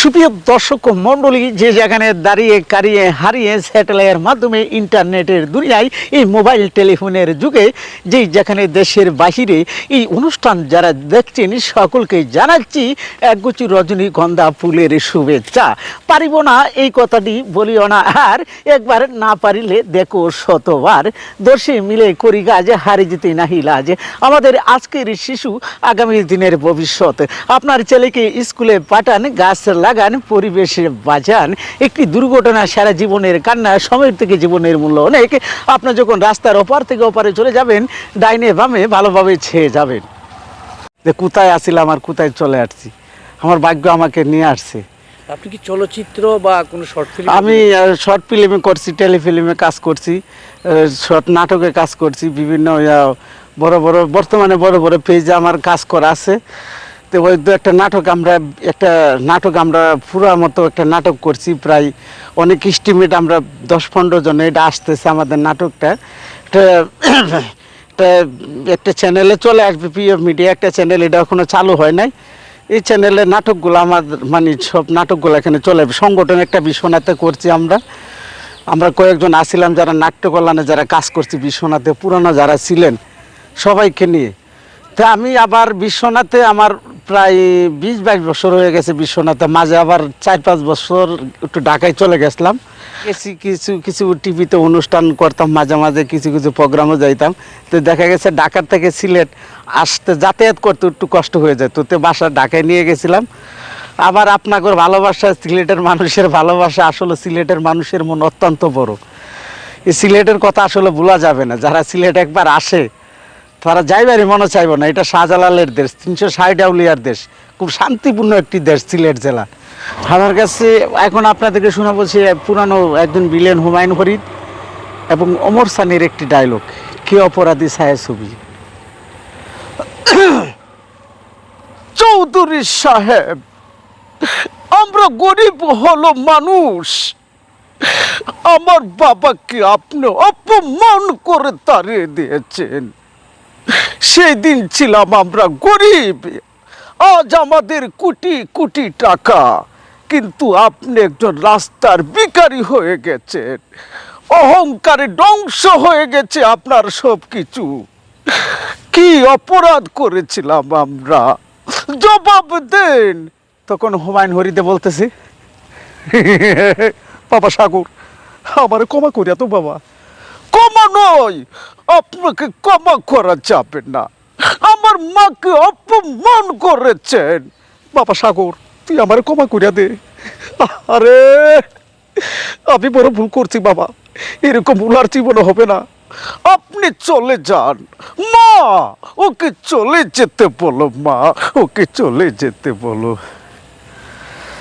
সুপ্রিয় দর্শক মণ্ডলী, যে যেখানে দাঁড়িয়ে কারিয়ে হারিয়ে স্যাটেলাইটের মাধ্যমে ইন্টারনেটের দুনিয়ায় এই মোবাইল টেলিফোনের যুগে, যেই যেখানে দেশের বাহিরে এই অনুষ্ঠান যারা দেখছেন, সকলকে জানাচ্ছি একগুচি রজনীগন্ধা ফুলের শুভেচ্ছা। পারিব না এই কথাটি, বলিও না আর একবার না পারিলে দেখো শতবার। দর্শে মিলে করি কাজ হারে যেতে নাহি লাজ। আমাদের আজকের শিশু আগামী দিনের ভবিষ্যৎ। আপনার ছেলেকে স্কুলে পাঠান, গাছ লাগান পরিবেশে বাজান একটি দুর্ঘটনা সারা জীবনের কান্না সময়ের থেকে জীবনের মূল্য অনেক। আপনার যখন রাস্তার ওপার থেকে ওপারে চলে যাবেন ডাইনে বামে ভালোভাবে ছেয়ে যাবেন। যে কোথায় আসছিলাম আর কোথায় চলে আসছি? আমার ভাগ্য আমাকে নিয়ে আসছে। আপনি কি চলচ্চিত্র বা কোনো শর্ট ফিল্ম আমি শর্ট ফিল্মে করছি টেলিফিল্মে কাজ করছি শর্ট নাটকে কাজ করছি বিভিন্ন বড় বড় বর্তমানে বড় বড় পেজে আমার কাজ করা আছে। তো ওই দু একটা নাটক আমরা, একটা নাটক আমরা পুরা মতো একটা নাটক করছি প্রায় অনেক এস্টিমেট আমরা দশ পনেরো জন এটা আসতেছে আমাদের নাটকটা। এটা একটা চ্যানেলে চলে আসবে পিএফ মিডিয়া একটা চ্যানেল এটা এখনও চালু হয় নাই। এই চ্যানেলের নাটকগুলো আমার মানে সব নাটকগুলো এখানে চলে সংগঠন একটা বিশ্বনাথে করছি আমরা। আমরা কয়েকজন আসছিলাম যারা নাট্য কল্যাণে যারা কাজ করছি, বিশ্বনাথে পুরানো যারা ছিলেন সবাইকে নিয়ে। তো আমি আবার বিশ্বনাথে আমার প্রায় বিশ, বাইশ বছর হয়ে গেছে বিশ্বনাথে। মাঝে আবার চার, পাঁচ বছর একটু ঢাকায় চলে গেছিলাম। গেছি, কিছু কিছু টিভিতে অনুষ্ঠান করতাম, মাঝে মাঝে কিছু কিছু প্রোগ্রামও যাইতাম। তো দেখা গেছে ঢাকার থেকে সিলেট আসতে যাতায়াত করতে একটু কষ্ট হয়ে যেত তো বাসা ঢাকায় নিয়ে গেছিলাম। আবার আপনাদের ভালোবাসা, সিলেটের মানুষের ভালোবাসা, আসলে সিলেটের মানুষের মন অত্যন্ত বড়। এই সিলেটের কথা আসলে ভোলা যাবে না। যারা সিলেট একবার আসে তারা যাইবারই মনে চাইব না। এটা শাহজালালের দেশ, তিনশো ষাট আউলিয়ার দেশ। খুব শান্তিপূর্ণ একটি দেশ সিলেট জেলা। আমার কাছে এখন আপনাদেরকে শোনাবো সে পুরানো একজন বিলেন হুমায়ুন ফরিদ এবং অমর সানির একটি ডায়লগ কে অপরাধী ছায়া ছবি? চৌধুরী সাহেব, আমরা গরিব হলো মানুষ। আমার বাবাকে আপনি অপমান করে তাড়িয়ে দিয়েছেন। সেই দিন ছিলাম আমরা গরিব আজ আমাদের কোটি কোটি টাকা কিন্তু আপনি একজন রাস্তার ভিখারি হয়ে গেছেন অহংকারে ধ্বংস হয়ে গেছে আপনার সব কিছু কি অপরাধ করেছিলাম আমরা জবাব দেন তখন হুমায়ুন হরিদে বলতেছি বাবা সাগর আমার ক্ষমা করিয়া তো বাবা নয় আপনাকে ক্ষমা করা যাবে না। আমার মাকে অপমান করেছেন। বাবা সাগর, তুই আমার ক্ষমা করিয়া দে। আরে, আমি বড় ভুল করছি বাবা। এরকম ভুল আর জীবনে হবে না। আপনি চলে যান। মা, ওকে চলে যেতে বলো, মা, ওকে চলে যেতে বলো।